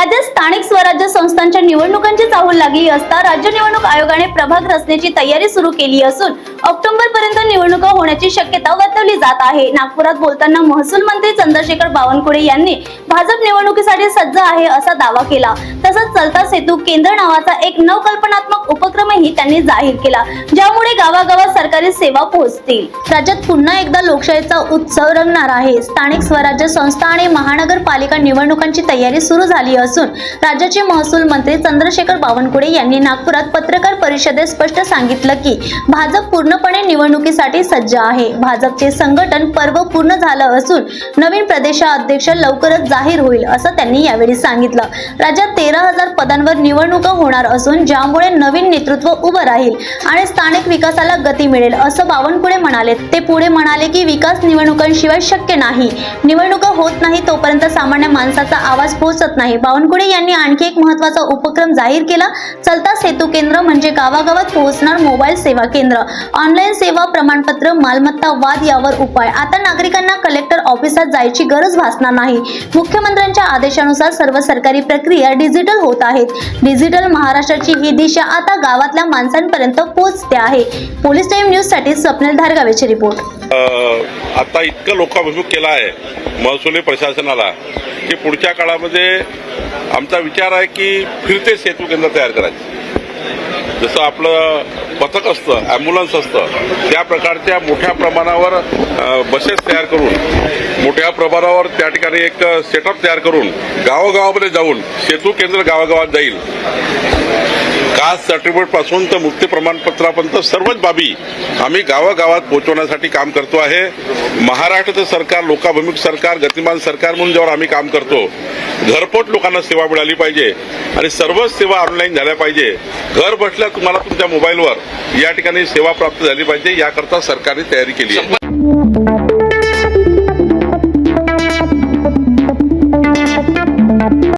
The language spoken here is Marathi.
राज्यात स्थानिक स्वराज्य संस्थांच्या निवडणुकांची चाहूल लागली असता राज्य निवडणूक आयोगाने प्रभाग रचनेची तयारी सुरू केली असून ऑक्टोबर पर्यंत निवडणुका होण्याची शक्यता वर्तवली जात आहे. नागपुरात बोलताना महसूल मंत्री चंद्रशेखर बावनकुळे यांनी भाजप निवडणुकीसाठी सज्ज आहे असा दावा केला. तसंच चलता सेतू केंद्र नावाचा एक नवकल्पनात्मक उपक्रमही त्यांनी जाहीर केला ज्यामुळे गावागावात सरकारी सेवा पोहोचतील. राज्यात पुन्हा एकदा लोकशाहीचा उत्सव रंगणार आहे. स्थानिक स्वराज्य संस्था आणि महानगरपालिका निवडणुकांची तयारी सुरू झाली असून राज्याचे महसूल मंत्री चंद्रशेखर बावनकुळे यांनी नागपुरात पत्रकार परिषदेत स्पष्ट सांगितलं की भाजप पूर्णपणे निवडणुकीसाठी सज्ज आहे. भाजपचे संघटन पर्व पूर्ण झालं असून नवीन प्रदेशाध्यक्ष लवकरच जाहीर होईल असं त्यांनी यावेळी सांगितलं. राज्यात तेरा हजार पदांवर निवडणुका होणार असून ज्यामुळे नवीन नेतृत्व उभं राहील आणि स्थानिक विकासाला गती मिळेल असं बावनकुळे म्हणाले. ते पुढे म्हणाले की विकास निवडणुकांशिवाय शक्य नाही. निवडणुका होत नाही तोपर्यंत सामान्य माणसाचा आवाज पोहोचत नाही. बावनकुळे यांनी आणखी एक महत्त्वाचा उपक्रम जाहीर केला. चलता सेतू केंद्र म्हणजे गावागावात पोहोचणार मोबाईल सेवा केंद्र. ऑनलाईन सेवा प्रमाणपत्र मालमत्ता वाद यावर उपाय. आता नागरिकांना कलेक्टर ऑफिसात जायची गरज भासणार नाही. मुख्यमंत्र्यांच्या आदेशानुसार सर्व सरकारी प्रक्रिया डिजिटल होत आहेत. डिजिटल महाराष्ट्राची ही दिशा आता गावातल्या माणसांपर्यंत पोहोचते आहे. पोलीस टाइम न्यूजसाठी स्वप्नील धारगावेचे रिपोर्ट. आता इतकं लोकाभिमुख केला आहे महसुली प्रशासनाला की पुढच्या काळामध्ये आमचा विचार आहे की फिरते सेतू केंद्र तयार करायचे. जसं आपलं पथक असतं ॲम्ब्युलन्स असतं. त्या प्रकारच्या मोठ्या प्रमाणावर बसेस तयार करून मोठ्या प्रमाणावर त्या ठिकाणी एक सेटअप तयार करून गावोगावामध्ये जाऊन सेतू केंद्र गावागावात जाईल. कास्ट सर्टिफिकेटपासून तर मुक्ती प्रमाणपत्रापर्यंत सर्वच बाबी आम्ही गावागावात पोहोचवण्यासाठी काम करतो आहे. महाराष्ट्राचं सरकार लोकाभिमुख सरकार गतिमान सरकार म्हणून ज्यावर आम्ही काम करतो. घरपोट लोकांना सेवा मिळाली पाहिजे आणि सर्वच सेवा ऑनलाईन झाल्या पाहिजे. घर बसल्या तुम्हाला तुमच्या मोबाईलवर या ठिकाणी सेवा प्राप्त झाली पाहिजे याकरता सरकारने तयारी केली आहे.